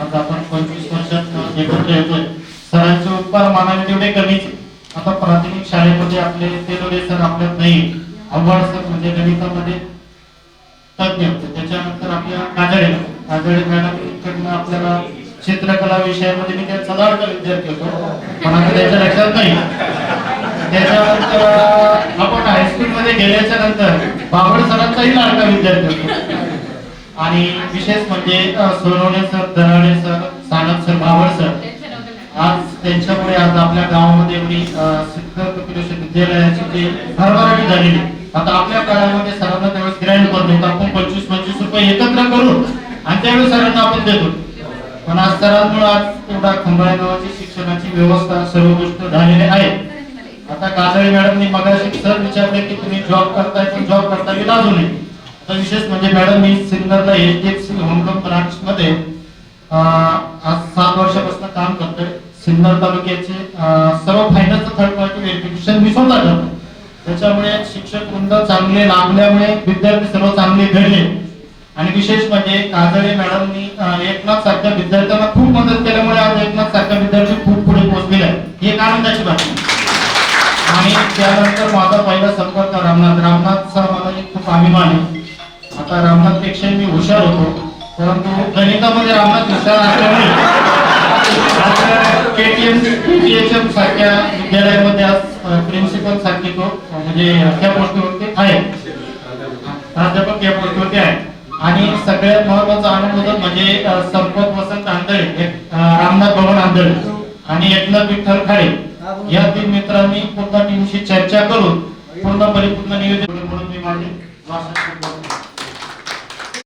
आज आपण पंचवीस वर्षात एकत्र येतोय. सरांचे उपकार मानावे तेवढे कमीच. आता प्राथमिक शाळेमध्ये आपले तेलोडे सर आपल्यात नाही. आव्हाड सर म्हणजे गणितामध्ये तज्ञ होते. त्याच्यानंतर आपल्या काजळे काजळे मॅडम कडनं आपल्याला चित्रकला विषयामध्ये मी त्यांचा सदार्थ विद्यार्थी होतो. पण आता त्याच्या लक्षात नाही. त्याच्यानंतर आपण हायस्कूल मध्ये गेल्याच्यानंतर बाबड सरांचाही लाडका विद्यार्थी होतो. आणि विशेष म्हणजे Sonawane sir Darade sir Sanap sir Bhaval sir आज त्यांच्यामुळे आज आपल्या गावामध्ये एवढी कपिलेश्वर विद्यालयाची जी भरभराटी झालेली आता आपल्या काळामध्ये सरांना त्यावेळेस ग्रँड करतो होतो. आपण पंचवीस पंचवीस रुपये एकत्र करू आणि त्यावेळेस सरांना आपण देतो. पण आज सरांमुळे आज एवढा खंबाळ्या नावाची शिक्षणाची व्यवस्था सर्व गोष्ट झालेली आहे. आता काजळे मॅडमनी मगाशी सर विचारले की तुम्ही जॉब करताय पण जॉब करता की लाजू नये आता विशेष म्हणजे मॅडम मी सिन्नरला एचडीएफसी होमलोन ब्रांच मध्ये आज सात वर्षापासून काम करतोय. सिन्नर तालुक्याचे सर्व फायनान्स थर्ड पार्टी व्हेरिफिकेशन मी स्वतः करतो. त्याच्यामुळे शिक्षक वृंद चांगले लाभल्यामुळे विद्यार्थी सर्व चांगले घडले. आणि विशेष म्हणजे काजळे मॅडमनी एकनाथ सारख्या विद्यार्थ्यांना खूप मदत केल्यामुळे आज एकनाथ सारख्या विद्यार्थी खूप पुढे पोहोचलेले आहेत. ही एक आनंदाची बातमी. आणि त्यानंतर माझा पहिला संपर्क रामनाथ. रामनाथ परंतु गणितामध्ये रामनाथ हुशार असल्यामुळे केटीएम केटीएचएम सारख्या विद्यालयामध्ये आज प्रिन्सिपल सारखे तो म्हणजे त्या पोस्टवरती आहे. प्राध्यापक या पोस्टवरती आहे. आणि सगळ्यात महत्त्वाचा अनुमोदन म्हणजे संपत वसंत आंधळे रामनाथ भवन आंधळे आणि एकनाथ विठ्ठल खाडे या तीन मित्रांनी पूर्ण टीमशी चर्चा करून पूर्ण परिपूर्ण नियोजन म्हणून मी माझे भाषण